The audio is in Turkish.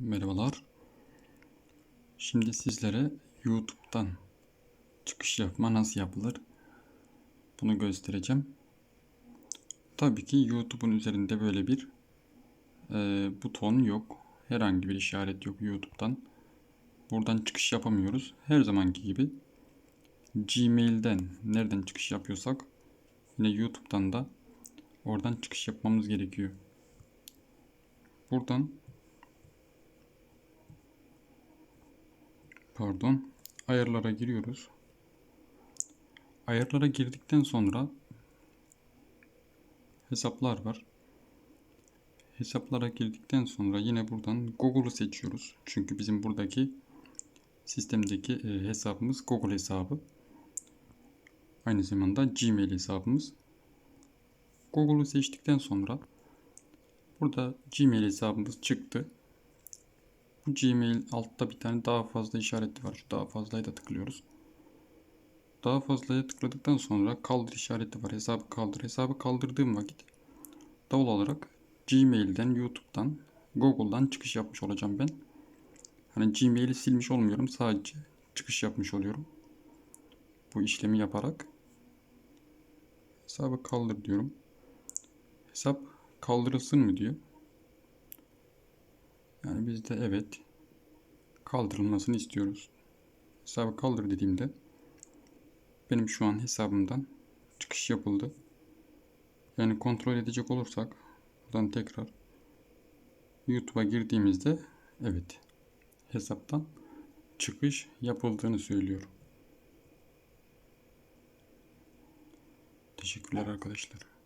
Merhabalar. Şimdi sizlere YouTube'dan çıkış yapma nasıl yapılır? Bunu göstereceğim. Tabii ki YouTube'un üzerinde böyle bir e, buton yok. Herhangi bir işaret yok YouTube'dan. Buradan çıkış yapamıyoruz. Her zamanki gibi Gmail'den nereden çıkış yapıyorsak yine YouTube'dan da oradan çıkış yapmamız gerekiyor. Buradan pardon ayarlara giriyoruz. Ayarlara girdikten sonra hesaplar var. Hesaplara girdikten sonra yine buradan Google'u seçiyoruz. Çünkü bizim buradaki sistemdeki e, hesabımız Google hesabı. Aynı zamanda Gmail hesabımız. Google'u seçtikten sonra burada Gmail hesabımız çıktı. Gmail altta bir tane daha fazla işareti var. Şu daha fazlaya da tıklıyoruz. Daha fazlaya tıkladıktan sonra kaldır işareti var. Hesabı kaldır. Hesabı kaldırdığım vakit doğal olarak Gmail'den, YouTube'dan, Google'dan çıkış yapmış olacağım ben. Hani Gmail'i silmiş olmuyorum. Sadece çıkış yapmış oluyorum. Bu işlemi yaparak hesabı kaldır diyorum. Hesap kaldırılsın mı diyor. Yani biz de evet kaldırılmasını istiyoruz. Hesabı kaldır dediğimde benim şu an hesabımdan çıkış yapıldı. Yani kontrol edecek olursak buradan tekrar YouTube'a girdiğimizde evet hesaptan çıkış yapıldığını söylüyor. Teşekkürler arkadaşlar.